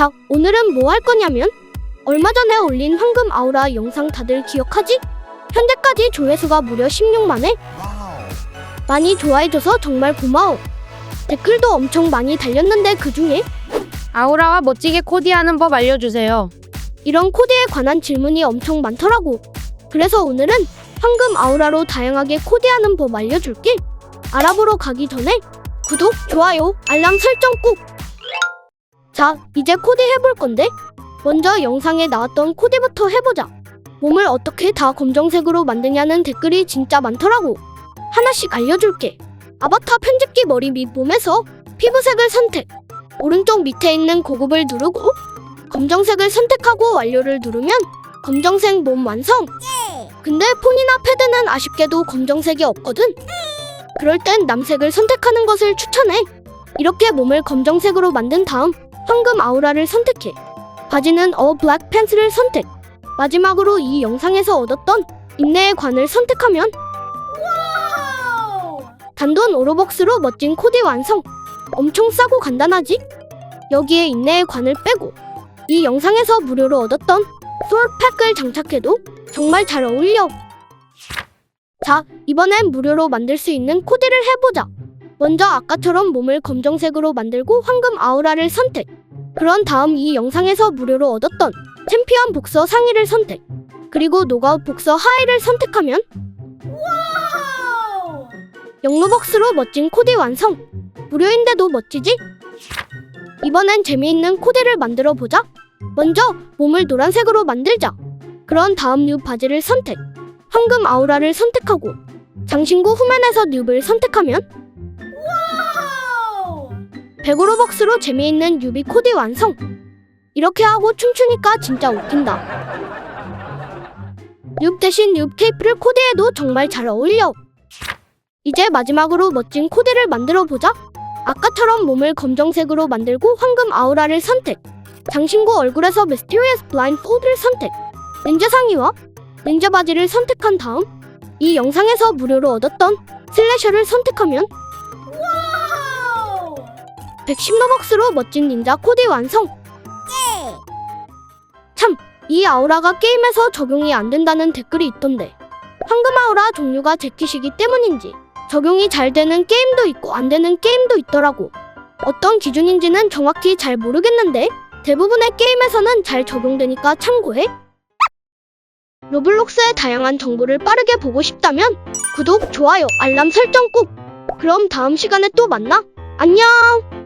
자, 오늘은 뭐 할 거냐면 얼마 전에 올린 황금 아우라 영상 다들 기억하지? 현재까지 조회수가 무려 16만회. 많이 좋아해줘서 정말 고마워. 댓글도 엄청 많이 달렸는데 그 중에 아우라와 멋지게 코디하는 법 알려주세요. 이런 코디에 관한 질문이 엄청 많더라고. 그래서 오늘은 황금 아우라로 다양하게 코디하는 법 알려줄게. 알아보러 가기 전에 구독, 좋아요, 알람 설정 꾹! 자, 이제 코디 해볼 건데 먼저 영상에 나왔던 코디부터 해보자. 몸을 어떻게 다 검정색으로 만드냐는 댓글이 진짜 많더라고. 하나씩 알려줄게. 아바타 편집기 머리 밑 몸에서 피부색을 선택. 오른쪽 밑에 있는 고급을 누르고 검정색을 선택하고 완료를 누르면 검정색 몸 완성. 근데 폰이나 패드는 아쉽게도 검정색이 없거든. 그럴 땐 남색을 선택하는 것을 추천해. 이렇게 몸을 검정색으로 만든 다음 황금 아우라를 선택해. 바지는 어 블랙 팬츠를 선택. 마지막으로 이 영상에서 얻었던 인내의 관을 선택하면 단돈 오로벅스로 멋진 코디 완성. 엄청 싸고 간단하지? 여기에 인내의 관을 빼고 이 영상에서 무료로 얻었던 솔팩을 장착해도 정말 잘 어울려. 자, 이번엔 무료로 만들 수 있는 코디를 해보자. 먼저 아까처럼 몸을 검정색으로 만들고 황금 아우라를 선택. 그런 다음 이 영상에서 무료로 얻었던 챔피언 복서 상의를 선택. 그리고 노가웃 복서 하의를 선택하면 영로벅스로 멋진 코디 완성. 무료인데도 멋지지? 이번엔 재미있는 코디를 만들어 보자. 먼저 몸을 노란색으로 만들자. 그런 다음 뉴 바지를 선택. 황금 아우라를 선택하고 장신구 후면에서 뉴를 선택하면 베고로벅스로 재미있는 유비 코디 완성. 이렇게 하고 춤추니까 진짜 웃긴다. 뉴 대신 뉴 테이프를 코디해도 정말 잘 어울려. 이제 마지막으로 멋진 코디를 만들어 보자. 아까처럼 몸을 검정색으로 만들고 황금 아우라를 선택. 장신구 얼굴에서 미스테리어스 블라인드 폴드를 선택. 닌자 상의와 닌자 바지를 선택한 다음 이 영상에서 무료로 얻었던 슬래셔를 선택하면 110로벅스로 멋진 닌자 코디 완성. 참, 이 아우라가 게임에서 적용이 안 된다는 댓글이 있던데. 황금 아우라 종류가 제키시기 때문인지 적용이 잘 되는 게임도 있고 안 되는 게임도 있더라고. 어떤 기준인지는 정확히 잘 모르겠는데 대부분의 게임에서는 잘 적용되니까 참고해. 로블록스의 다양한 정보를 빠르게 보고 싶다면 구독, 좋아요, 알람 설정 꾹! 그럼 다음 시간에 또 만나. 안녕!